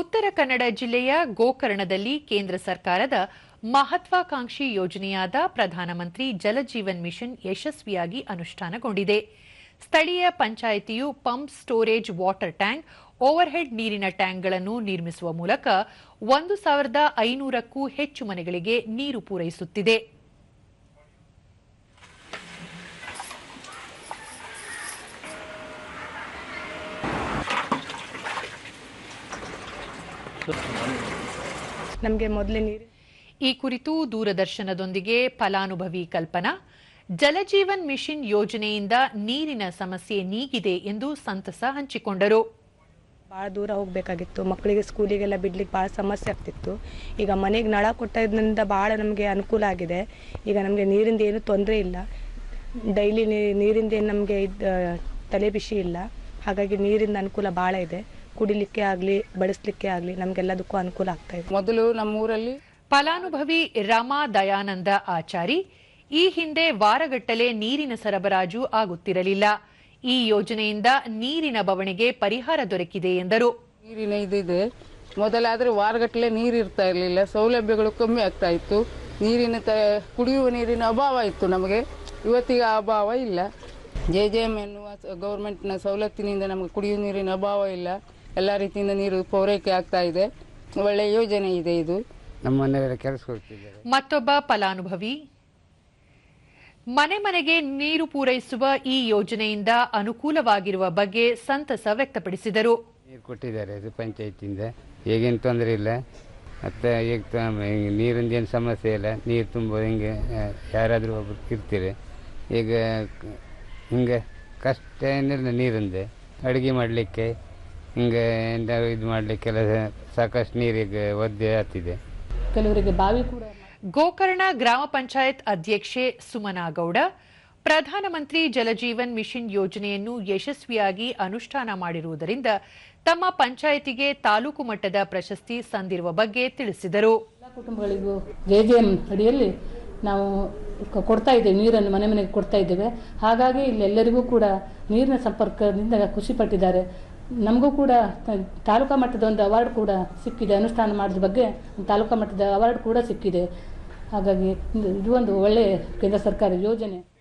ಉತ್ತರ ಕನ್ನಡ ಜಿಲ್ಲೆಯ ಗೋಕರ್ಣದಲ್ಲಿ ಕೇಂದ್ರ ಸರ್ಕಾರದ ಮಹತ್ವಾಕಾಂಕ್ಷಿ ಯೋಜನೆಯಾದ ಪ್ರಧಾನಮಂತ್ರಿ ಜಲಜೀವನ್ ಮಿಷನ್ ಯಶಸ್ವಿಯಾಗಿ ಅನುಷ್ಠಾನಗೊಂಡಿದೆ. ಸ್ಥಳೀಯ ಪಂಚಾಯಿತಿಯು pump storage water tank, overhead ನೀರಿನ ಟ್ಯಾಂಕ್ಗಳನ್ನು ನಿರ್ಮಿಸುವ ಮೂಲಕ ಒಂದು ಸಾವಿರದ ಐನೂರಕ್ಕೂ ಹೆಚ್ಚು ಮನೆಗಳಿಗೆ ನೀರು ಪೂರೈಸುತ್ತಿದೆ. ನಮಗೆ ಮೊದಲೇ ನೀರು. ಈ ಕುರಿತು ದೂರದರ್ಶನದೊಂದಿಗೆ ಫಲಾನುಭವಿ ಕಲ್ಪನಾ ಜಲಜೀವನ್ ಮಿಷನ್ ಯೋಜನೆಯಿಂದ ನೀರಿನ ಸಮಸ್ಯೆ ನೀಗಿದೆ ಎಂದು ಸಂತಸ ಹಂಚಿಕೊಂಡರು. ಭಾಳ ದೂರ ಹೋಗಬೇಕಾಗಿತ್ತು. ಮಕ್ಕಳಿಗೆ ಸ್ಕೂಲಿಗೆಲ್ಲ ಬಿಡ್ಲಿಕ್ಕೆ ಭಾಳ ಸಮಸ್ಯೆ ಆಗ್ತಿತ್ತು. ಈಗ ಮನೆಗೆ ನಳ ಕೊಟ್ಟದ್ರಿಂದ ಭಾಳ ನಮಗೆ ಅನುಕೂಲ ಆಗಿದೆ. ಈಗ ನಮಗೆ ನೀರಿಂದ ಏನು ತೊಂದರೆ ಇಲ್ಲ. ಡೈಲಿ ನೀರಿಂದ ಏನು ನಮಗೆ ತಲೆ ಬಿಸಿ ಇಲ್ಲ. ಹಾಗಾಗಿ ನೀರಿಂದ ಅನುಕೂಲ ಭಾಳ ಇದೆ. ಕುಡಿಲಿಕ್ಕೆ ಆಗಲಿ ಬಳಸಲಿಕ್ಕೆ ಆಗಲಿ ನಮಗೆಲ್ಲದಕ್ಕೂ ಅನುಕೂಲ ಆಗ್ತಾ ಇದೆ. ಮೊದಲು ನಮ್ಮೂರಲ್ಲಿ ಫಲಾನುಭವಿ ರಮಾ ದಯಾನಂದ ಆಚಾರಿ ಈ ಹಿಂದೆ ವಾರಗಟ್ಟಲೆ ನೀರಿನ ಸರಬರಾಜು ಆಗುತ್ತಿರಲಿಲ್ಲ. ಈ ಯೋಜನೆಯಿಂದ ನೀರಿನ ಬವಣೆಗೆ ಪರಿಹಾರ ದೊರಕಿದೆ ಎಂದರು. ನೀರಿನ ಇದಿದೆ ಮೊದಲಾದ್ರೆ ವಾರಗಟ್ಟಲೆ ನೀರು ಇರ್ತಾ ಇರಲಿಲ್ಲ. ಸೌಲಭ್ಯಗಳು ಕಮ್ಮಿ ಆಗ್ತಾ ಇತ್ತು. ನೀರಿನ ತ ಕುಡಿಯುವ ನೀರಿನ ಅಭಾವ ಇತ್ತು ನಮಗೆ. ಇವತ್ತಿಗೆ ಆ ಅಭಾವ ಇಲ್ಲ. ಜೆ ಜೆ ಎಂ ಎನ್ನುವ ಗೌರ್ಮೆಂಟ್ನ ಸವಲತ್ತಿನಿಂದ ನಮಗೆ ಕುಡಿಯುವ ನೀರಿನ ಅಭಾವ ಇಲ್ಲ. ಎಲ್ಲ ರೀತಿಯಿಂದ ನೀರು ಪೂರೈಕೆ ಆಗ್ತಾ ಇದೆ. ಒಳ್ಳೆಯ ಯೋಜನೆ ಇದೆ ಇದು. ನಮ್ಮ ಮನೆಯವರ ಕೆಲಸ ಹೋಗ್ತಿದ್ದಾರೆ ಮತ್ತೊಬ್ಬ ಫಲಾನುಭವಿ. ಮನೆ ಮನೆಗೆ ನೀರು ಪೂರೈಸುವ ಈ ಯೋಜನೆಯಿಂದ ಅನುಕೂಲವಾಗಿರುವ ಬಗ್ಗೆ ಸಂತಸ ವ್ಯಕ್ತಪಡಿಸಿದರು. ನೀರು ಕೊಟ್ಟಿದ್ದಾರೆ ಇದು ಪಂಚಾಯತಿಯಿಂದ ಈಗೇನು ತೊಂದರೆ ಇಲ್ಲ. ಮತ್ತು ಈಗ ನೀರಿಂದ ಏನು ಸಮಸ್ಯೆ ಇಲ್ಲ. ನೀರು ತುಂಬ ಹಿಂಗೆ ಯಾರಾದರೂ ಒಬ್ರು ಇರ್ತೀರಿ. ಈಗ ಹಿಂಗೆ ಕಷ್ಟ ಏನಿಲ್ಲ ನೀರಿಂದ. ಅಡುಗೆ ಮಾಡಲಿಕ್ಕೆ ಹಿಂಗೆ ಏನಾದ್ರು ಇದು ಮಾಡಲಿಕ್ಕೆಲ್ಲ ಸಾಕಷ್ಟು ನೀರಿಗೆ ಒದ್ದೆ ಆಗ್ತಿದೆ ಕೆಲವರಿಗೆ ಬಾವಿ ಕೂಡ ಗೋಕರ್ಣ ಗ್ರಾಮ ಪಂಚಾಯತ್ ಅಧ್ಯಕ್ಷೆ ಸುಮನಾ ಗೌಡ ಪ್ರಧಾನಮಂತ್ರಿ ಜಲಜೀವನ್ ಮಿಷನ್ ಯೋಜನೆಯನ್ನು ಯಶಸ್ವಿಯಾಗಿ ಅನುಷ್ಠಾನ ಮಾಡಿರುವುದರಿಂದ ತಮ್ಮ ಪಂಚಾಯತಿಗೆ ತಾಲೂಕು ಮಟ್ಟದ ಪ್ರಶಸ್ತಿ ಸಂದಿರುವ ಬಗ್ಗೆ ತಿಳಿಸಿದರು. ಎಲ್ಲ ಕುಟುಂಬಗಳಿಗೂ ಜೆಜೆಎಂ ಅಡಿಯಲ್ಲಿ ನಾವು ಕೊಡ್ತಾ ಇದ್ದೇವೆ ನೀರನ್ನು ಮನೆ ಮನೆಗೆ ಕೊಡ್ತಾ ಇದ್ದೇವೆ. ಹಾಗಾಗಿ ಇಲ್ಲೆಲ್ಲರಿಗೂ ಕೂಡ ನೀರಿನ ಸಂಪರ್ಕದಿಂದ ಖುಷಿ ಪಟ್ಟಿದ್ದಾರೆ. ನಮಗೂ ಕೂಡ ತಾಲೂಕಾ ಮಟ್ಟದ ಒಂದು ಅವಾರ್ಡ್ ಕೂಡ ಸಿಕ್ಕಿದೆ. ಅನುಷ್ಠಾನ ಮಾಡಿದ ಬಗ್ಗೆ ತಾಲೂಕಾ ಮಟ್ಟದ ಅವಾರ್ಡ್ ಕೂಡ ಸಿಕ್ಕಿದೆ. ಹಾಗಾಗಿ ಇದು ಒಂದು ಒಳ್ಳೆಯ ಕೇಂದ್ರ ಸರ್ಕಾರ ಯೋಜನೆ.